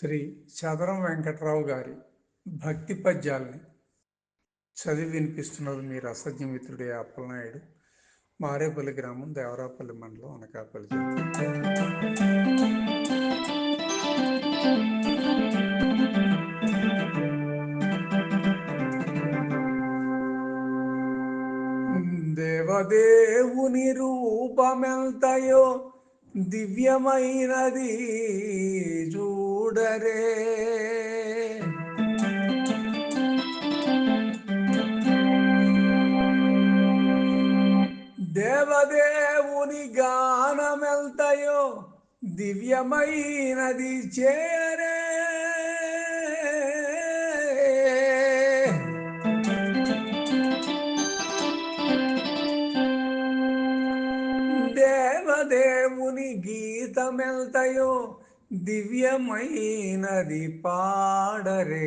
శ్రీ చదరం వెంకట్రావు గారి భక్తి పద్యాల్ని చదివి వినిపిస్తున్నది మీ రసజ్ఞమిత్రుడి అప్పలనాయుడు మారేపల్లి గ్రామం దేవరాపల్లి మండలం అనకాపల్లి దేవదేవుని రూపమెంతయో దివ్యమైనది చూడరే. దేవదేవుని గానమెల్తయో దివ్యమైనది చేరే. దేవదేవుని గీతమెల్తయో దివ్యమైనది పాడరే.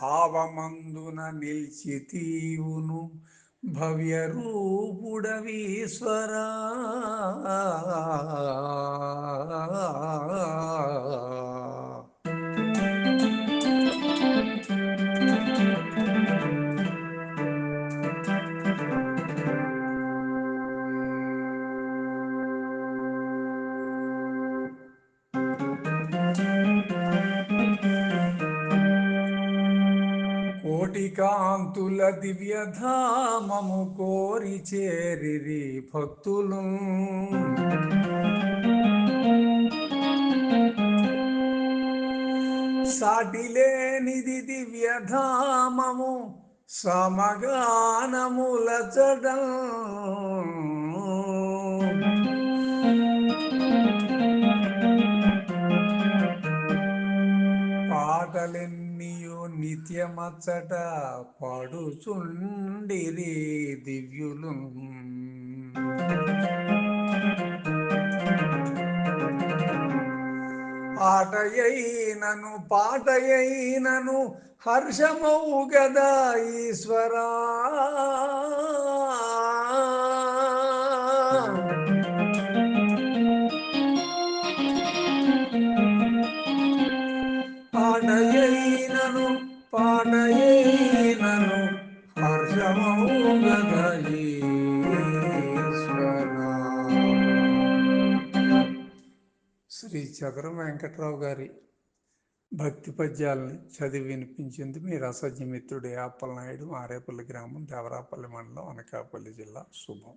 భావమందున నిలిచి తీవును భవ్య రూపుడవీశ్వరా. శ్రీకాంతుల కాంతుల దివ్యధామము కోరి చేరిరి భక్తులు. సాటిలేనిది దివ్యధామము సమగానముల చడం నిత్యమచ్చట పాడుచుండిరి దివ్యులు. ఆటయైనను పాటయైనను హర్షమౌ గదా ఈశ్వరా. పాటయైనను హర్షమౌ శ్రీ చదరం వెంకట్రావు గారి భక్తి పద్యాలను చదివి వినిపించింది మీ రసజ్ఞమిత్రుడి అప్పలనాయుడు మారేపల్లి గ్రామం దేవరాపల్లి మండలం అనకాపల్లి జిల్లా శుభం.